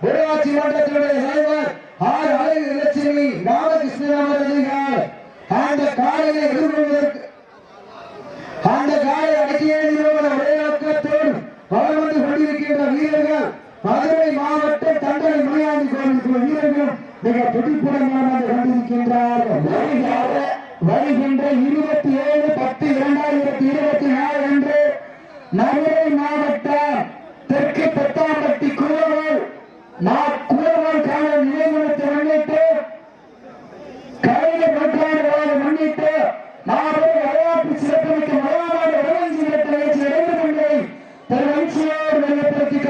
ஊராட்சி மன்றத்தினுடைய தலைவர் ஆர் அழகு இலட்சுமி ராமகிருஷ்ணன் அவர்கள் அந்த காலையை எதிர்கொள்வதற்கு அந்த காலை அடக்கிய ஒரே நோக்கத்தோடு வளம் வந்து கொண்டிருக்கின்ற வீரர்கள் மதுரை மாவட்டம் தண்டனை முனியாண்டி கோவிலுக்கு வீரர்கள் மிக துடிப்புடன் வந்து கொண்டிருக்கின்றார்கள். வருகின்ற இருபத்தி ஏழு பத்து இரண்டாயிரத்தி இருபத்தி நாலு அன்று மதுரை மாவட்டம் தெற்கு பத்தாண்டு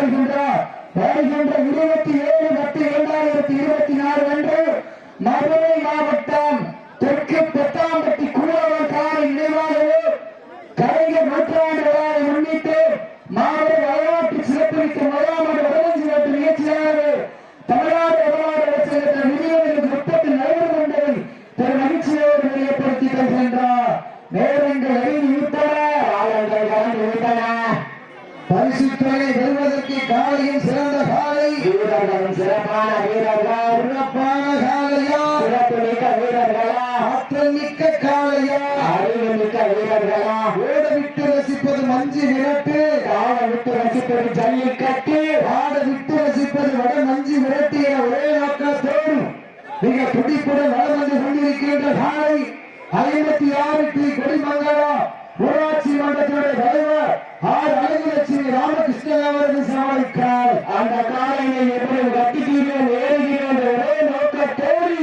வெளிப்படுத்திக் வருகின்ற இருபத்தி ஏழு பத்து இரண்டாயிரத்தி இருபத்தி நாலு அன்று மதுரை மாவட்டம் பரிசுத்தலை வெல்வதற்கு காலையும் சிறந்த காலை வீரர்களும் சிறப்பான வீரர்கள். சிறப்பான காலையா சிறப்பு மிக்க வீரர்களா? ஆற்றல் மிக்க காலையா? அறிவு மிக்க வீரர்களா? ஓட விட்டு ரசிப்பது மஞ்சு விரட்டு. ஆட விட்டு ரசிப்பது ஜல்லிக்கட்டு. ஆட விட்டு ரசிப்பது வட மஞ்சு விரட்டு என ஒரே நோக்கத்தோடு மிக துடிப்புடன் வளம் வந்து கொண்டிருக்கின்ற காலை ஐம்பத்தி ஆறு டி கொடிமங்கலா. ஊராட்சி மன்றத்தினுடைய தலைவர் ஆர் அழகுலட்சுமி ராமகிருஷ்ணன் அவர்கள் சமாளிக்கிறார். அந்த காலையை எப்படி கட்டிக்கிறோம் ஏறுகிறோம் என்ற ஒரே நோக்கத்தோடு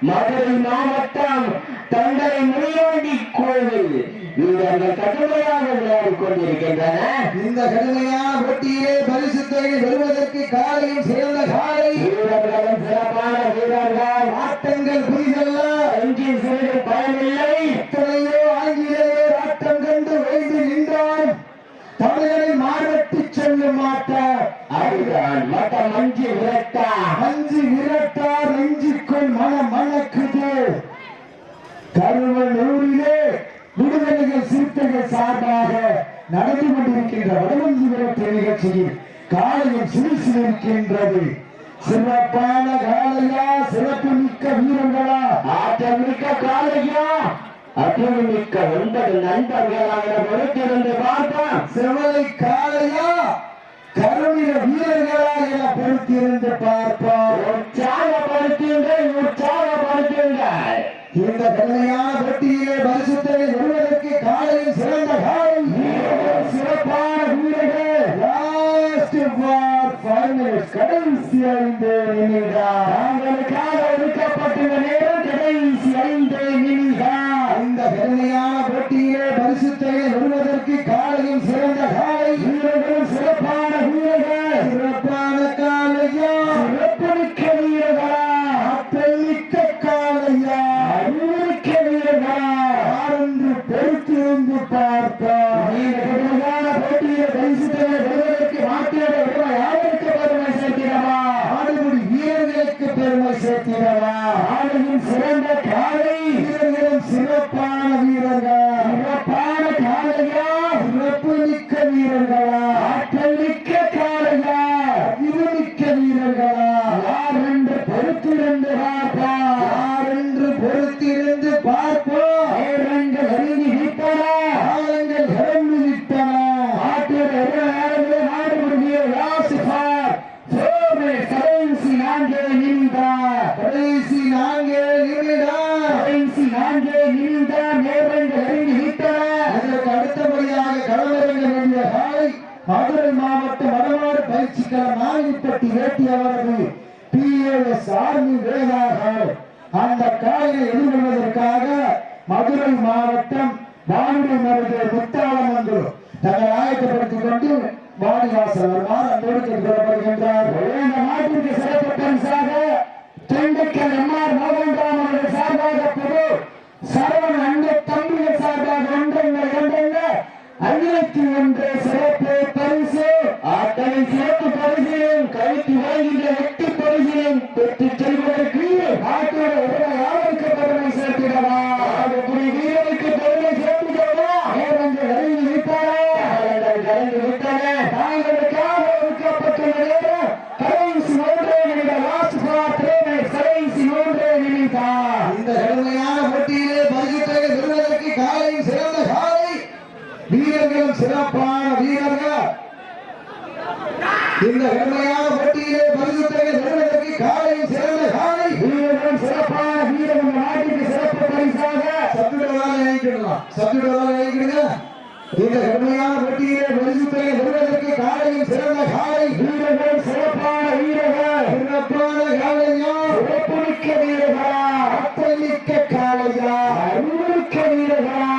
மதுரை மாவட்டம் தங்களை முனியாண்டி கோவில். வீரர்கள் கடுமையாக விளையாடிக் கொண்டிருக்கின்றன. இந்த கடுமையான போட்டியிலே பரிசு தொகை பெறுவதற்கு காலையும் சிறந்த காலை. வீரர்களும் சிறப்பான வீரர்கள். ஆட்டங்கள் புரிதல்ல? எஞ்சின் சிறிது பயனில்லை தமிழரை மாறட்டி செல்லும் மாட்ட. அதுதான் மத மஞ்சு விரட்டா. மஞ்சு விரட்டா நெஞ்சுக்குள் மன மணக்குது. கருவலூரிலே விடுதலைகள் சிறுத்தைகள் சார்பாக நடந்து கொண்டிருக்கின்ற வடமஞ்சி விரட்டு நிகழ்ச்சியில் காலையில் சிறுசிருக்கின்றது சிறப்பான காலையா சிறப்பு மிக்க வீரர்களா? ஆற்றல் மிக்க காலையா அபிமிக்க ஒன்பது நண்பர்களாக பொறுத்திருந்து பார்ப்போம். செவலை காலையா கருணில வீரர்களா என பொறுத்திருந்து பார்ப்போம். உற்சாகப்படுத்துங்கள் உற்சாகப்படுத்துங்கள். இந்த கடுமையான போட்டியிலே பரிசுத்தை வருவதற்கு காலையில் சிறந்த காலம் சிறப்பான வீரர்கள். லாஸ்ட் ஃபார் ஃபைவ் கடைசி ஐந்து நிமிடம். யாரென்று நான்கே நிமிடம் நேரங்கள் அறிந்து அதற்கு அடுத்தபடியாக களமிறங்க வேண்டிய காலை மதுரை மாவட்ட வடமாறு பயிற்சி களம் நாயப்பட்டி வேட்டி அவரது பி பிஏஎஸ் ஆர்மி வேளாளர். அந்த காலையை எதிர்கொள்வதற்காக மதுரை மாவட்டம் வானிலை முத்தாளம் என்று தங்கள் ஆயத்தப்படுத்திக் கொண்டு வாடிவாசல் வருமாறு அன்போடு கேட்டுக்கொள்ளப்படுகின்றார் இந்த நாட்டிற்கு சிறப்பு பரிசாக திண்டுக்கல் எம்ஆர் மோகன்ராம் அவர்கள் சார்பாக பொது சரவண அன்பு தம்பிகள் சார்பாக ஒன்றல்ல இரண்டல்ல ஐநூத்தி ஒன்று சிறப்பு பரிசு அத்தனை சிறப்பு பரிசிலும் கழித்து வருகின்ற எட்டு பரிசிலும் பெற்று செல்வதற்கு நாட்டோட உடனே யாருக்கு பெருமை சேர்த்திடவா அப்படி வீரருக்கு பெருமை சேர்த்திடவா நேரங்கள் அறிந்து விட்டாரா காலங்கள் கடந்து விட்டன தாங்களுக்காக ஒதுக்கப்பட்டுள்ள நேரம் கடைசி ஒன்றே கடுமையான போட்டியிலே பரிசுத்தகை பெறுவதற்கு காலையும் சிறந்த காலை வீரர்களும் சிறப்பான வீரம் இந்த நாட்டுக்கு சிறப்பு பரிசாக சத்துடவாக நினைக்கிடலாம் சத்துடவாக நினைக்கிடுங்க இந்த கடுமையான போட்டியிலே பரிசுத்தகை வருவதற்கு காலையில் சிறந்த காலை வீரர்களும் சிறப்பான வீரர்கள் சிறப்பான காலையா சிறப்புமிக்க வீரர்களா ஆற்றமிக்க காலையா அறிவுமிக்க வீரர்களா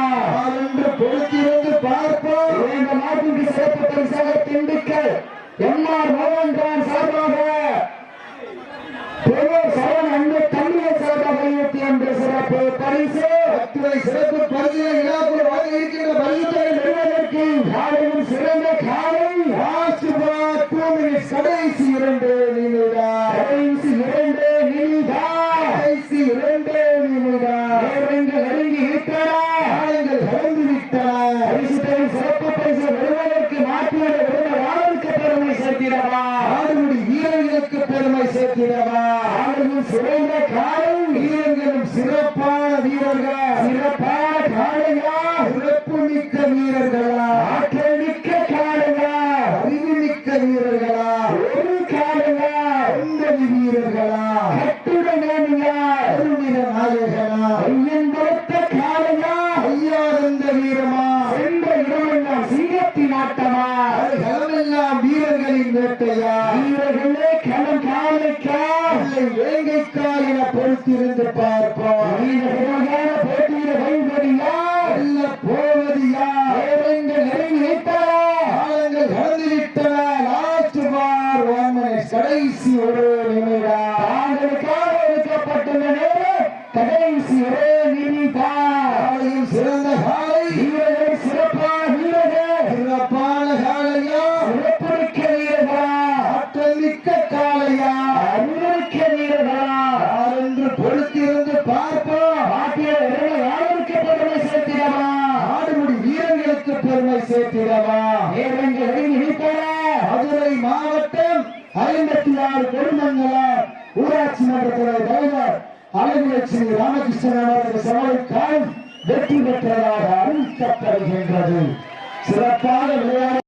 என்று பொறுத்திருந்து பார்ப்போம் இந்த நாட்டுக்கு சிறப்பு பரிசாக திண்டுக்கல் எம்ஆர் மோகன்ராம் சார்பாக பெரியர் சரண் அன்பு தமிழர் சார்பாக இருபத்தி ஒன்று சிறப்பு பரிசு அத்துறை சிறப்பு பரிசு விழாக்குள் வாங்க இருக்கின்ற பரிசுத்தகை பெறுவதற்கு காலையும் சிறந்த காலை லாஸ்ட் பார் டூ மினிட்ஸ் கடைசி இரண்டு நிமிடம். கடைசி இரண்டு நிமிடம். கடைசி இரண்டு நிமிடம். நேரங்கள் நெருங்கி விட்டன. காலங்கள் கலந்து விட்டன. பரிசுத்தகை சிறப்பு பரிசு பெறுவதற்கு மாற்றியோட விருந்த வாழ்வுக்கு பெருமை சேர்த்திடவா? ஆடுமுடி வீரர்களுக்கு பெருமை சேர்த்திடவா? காலையும் சிறந்த காலை வீரர் சிறப்பான வீரர்கள் சிறப்பான காலையா சிறப்பு மிக்க வீரர்களா ஆற்றல் மிக்க காலையா அறிவு மிக்க வீரர்களா ஒரு காலையா ஒன்பது வீரர்களா கட்டுடனேயா கருணித நாயகனா ஐயன் கொடுத்த காலையா ஐயானந்த வீரமா சென்ற இடமெல்லாம் சிங்கத்தின் ஆட்டமா அது களமெல்லாம் வீரர்களின் வேட்டையா வீரர்களே களம் காலைக்கா இல்லை வேங்கைக்கா என பொறுத்திருந்து பார்ப்போம். வீரர்களான மாவட்டம் ஐம்பத்தி ஆறு கொடுமங்கலம் ஊராட்சி மன்ற தலைவர் அழகுலட்சுமி ராமகிருஷ்ணன் அவர்கள் சவாலுக்கால் வெற்றி பெற்றதாக அறிவிக்கப்படுகின்றது. சிறப்பாக விளையாட